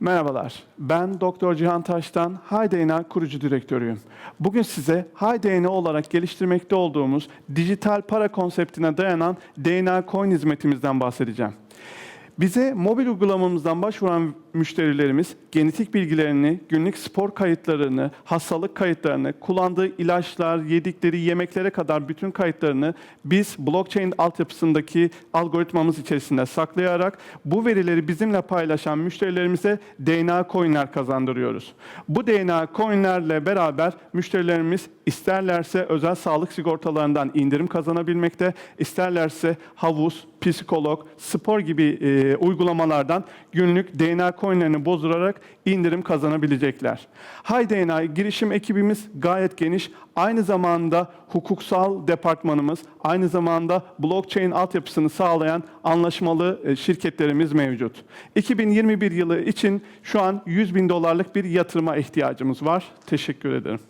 Merhabalar, ben Doktor Cihan Taş'tan HiDNA kurucu direktörüyüm. Bugün size HiDNA olarak geliştirmekte olduğumuz dijital para konseptine dayanan DNA Coin hizmetimizden bahsedeceğim. Bize mobil uygulamamızdan başvuran müşterilerimiz genetik bilgilerini, günlük spor kayıtlarını, hastalık kayıtlarını, kullandığı ilaçlar, yedikleri yemeklere kadar bütün kayıtlarını biz blockchain altyapısındaki algoritmamız içerisinde saklayarak bu verileri bizimle paylaşan müşterilerimize DNA coinler kazandırıyoruz. Bu DNA coinlerle beraber müşterilerimiz isterlerse özel sağlık sigortalarından indirim kazanabilmekte, isterlerse havuz, psikolog, spor gibi e, uygulamalardan günlük DNA coinlerini bozdurarak indirim kazanabilecekler. HiDNA girişim ekibimiz gayet geniş. Aynı zamanda hukuksal departmanımız, aynı zamanda blockchain altyapısını sağlayan anlaşmalı e, şirketlerimiz mevcut. 2021 yılı için şu an 100 bin dolarlık bir yatırıma ihtiyacımız var. Teşekkür ederim.